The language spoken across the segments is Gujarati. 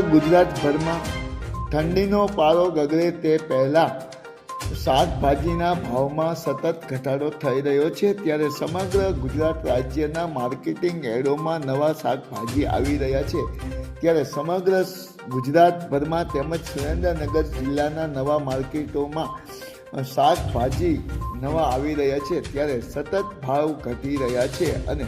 ગુજરાતભરમાં ઠંડીનો પારો ગગડે તે પહેલાં શાકભાજીના ભાવમાં સતત ઘટાડો થઈ રહ્યો છે. ત્યારે સમગ્ર ગુજરાત રાજ્યના માર્કેટિંગ એડોમાં નવા શાકભાજી આવી રહ્યા છે. ત્યારે સમગ્ર ગુજરાતભરમાં તેમજ સુરેન્દ્રનગર જિલ્લાના નવા માર્કેટોમાં શાકભાજી નવા આવી રહ્યા છે. ત્યારે સતત ભાવ ઘટી રહ્યા છે અને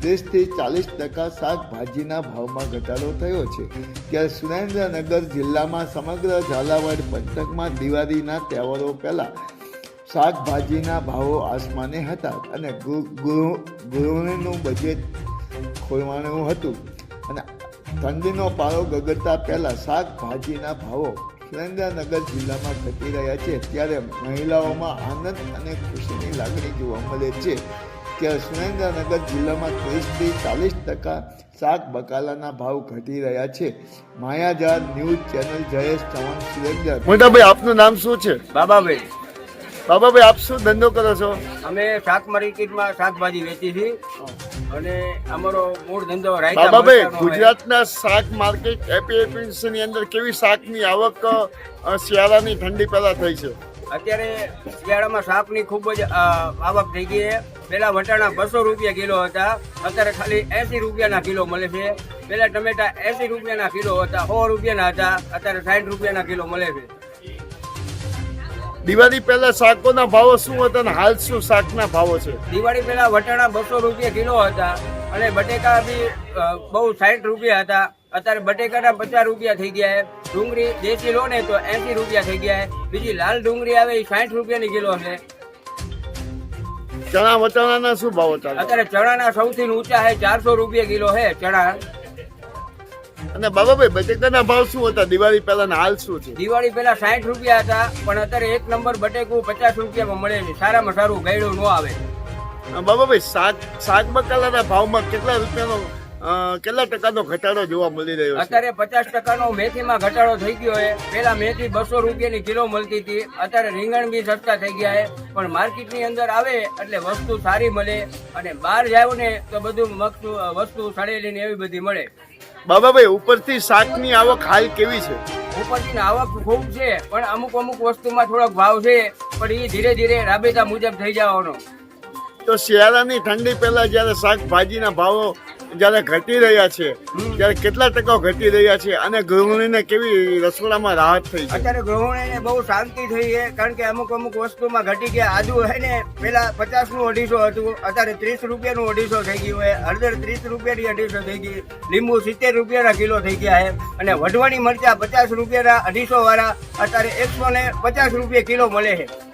ત્રીસથી ચાલીસ ટકા શાકભાજીના ભાવમાં ઘટાડો થયો છે. ત્યારે સુરેન્દ્રનગર જિલ્લામાં સમગ્ર ઝાલાવાડ પંથકમાં દિવાળીના તહેવારો પહેલાં શાકભાજીના ભાવો આસમાને હતા અને ગૃહિણીનું બજેટ ખોલવાનું હતું. અને ઠંડીનો પારો ગગડતા પહેલાં શાકભાજીના ભાવો સુરેન્દ્રનગર જિલ્લામાં ઘટી રહ્યા છે. ત્યારે મહિલાઓમાં આનંદ અને ખુશીની લાગણી જોવા મળે છે. ત્યારે સુરેન્દ્રનગર જિલ્લામાં ત્રીસથી ચાલીસ ટકા શાક બકાલાના ભાવ ઘટી રહ્યા છે. માયાજાર ન્યૂઝ ચેનલ જયેશ ચૌહાણ સુરેન્દ્ર. મોટાભાઈ આપનું નામ શું છે? બાબાભાઈ. બાબાભાઈ આપ શું ધંધો કરો છો? અમે શાક માર્કેટમાં શાકભાજી વેચી છીએ. અને અમારો મૂળ ધંધો રાયતા બાબાભાઈ ગુજરાતના શાક માર્કેટ એપીએપીએમસી ની અંદર કેવી શાકની આવક શિયાળાની ઠંડી પહેલા થઈ છે? અત્યારે શિયાળામાં શાકની ખૂબ જ આવક થઈ ગઈ છે. પહેલાં વટાણા બસો રૂપિયા કિલો હતા અત્યારે ખાલી એંસી રૂપિયાના કિલો મળે છે. પહેલાં ટમેટા એંસી રૂપિયાના કિલો હતા સો રૂપિયાના હતા અત્યારે સાઠ રૂપિયાના કિલો મળે છે. દિવાળી પહેલા શાકોના ભાવો શું હતા અને હાલ શું શાકના ભાવો છે? દિવાળી પહેલા વટાણા બસો રૂપિયા કિલો હતા અને બટેકા બી બહુ સાઠ રૂપિયા હતા. અત્યારે બટેકાના પચાસ રૂપિયા થઈ ગયા છે. ડુંગળી દેશી લો ને તો એસી રૂપિયા થઈ ગયા છે. બીજી લાલ ડુંગળી આવે એ સાઠ રૂપિયાની કિલો છે. ચણા વટાણાના શું ભાવ ચાલે? અત્યારે ચણાના સૌથી ઊંચા છે ચારસો રૂપિયા કિલો છે ચણા. અને બાબાભાઈ બટેકાના ભાવ શું હતા? દિવાળી પહેલા હાલ શું છે? દિવાળી પહેલા સાઠ રૂપિયા હતા પણ અત્યારે એક નંબર બટેકું પચાસ રૂપિયામાં મળે છે. સારામાં સારું ગયડું ન આવે. અ, બાબાભાઈ શાક શાક બકાલાના ભાવમાં કેટલા રૂપિયાનો કેટલા ટકાનો ઘટાડો જોવા મળી રહ્યો છે? અત્યારે પચાસ ટકાનો મેથીમાં ઘટાડો થઈ ગયો છે. પેલા મેથી બસો રૂપિયાની કિલો મળતી હતી. અત્યારે રીંગણ બી સસ્તા થઈ ગયા છે. પણ માર્કેટની અંદર આવે એટલે વસ્તુ સારી મળે અને બહાર જાવ ને તો બધું વસ્તુ વસ્તુ સડેલી ને એવી બધી મળે. બાબાભાઈ ઉપરથી શાકની આવક હાલ કેવી છે? ઉપરથી આવક ખૂબ છે પણ અમુક અમુક વસ્તુમાં થોડોક ભાવ છે. પણ એ ધીરે ધીરે રાબેતા મુજબ થઈ જવાનો. તો શિયાળાની ઠંડી પહેલા જ્યારે શાકભાજીના ભાવો જ્યારે ઘટી રહ્યા છે, ત્યારે કેટલા ટકા ઘટી રહ્યા છે અને ગૃહિણીને કેવી રસોડામાં રાહત થઈ છે? અત્યારે ગૃહિણીને બહુ શાંતિ થઈ છે, કારણ કે અમુક અમુક વસ્તુમાં ઘટી ગયા. આજુ હે ને, પેલા પચાસનું અઢીસો હતું, અત્યારે ત્રીસ રૂપિયાનું અઢીસો થઈ ગયું હોય હળદર ત્રીસ રૂપિયાની અઢીસો થઈ ગઈ, લીંબુ સિત્તેર રૂપિયાના કિલો થઈ ગયા છે, અને વઢવાણી મરચા પચાસ રૂપિયાના અઢીસો વાળા, અત્યારે એકસો ને પચાસ રૂપિયા કિલો મળે છે.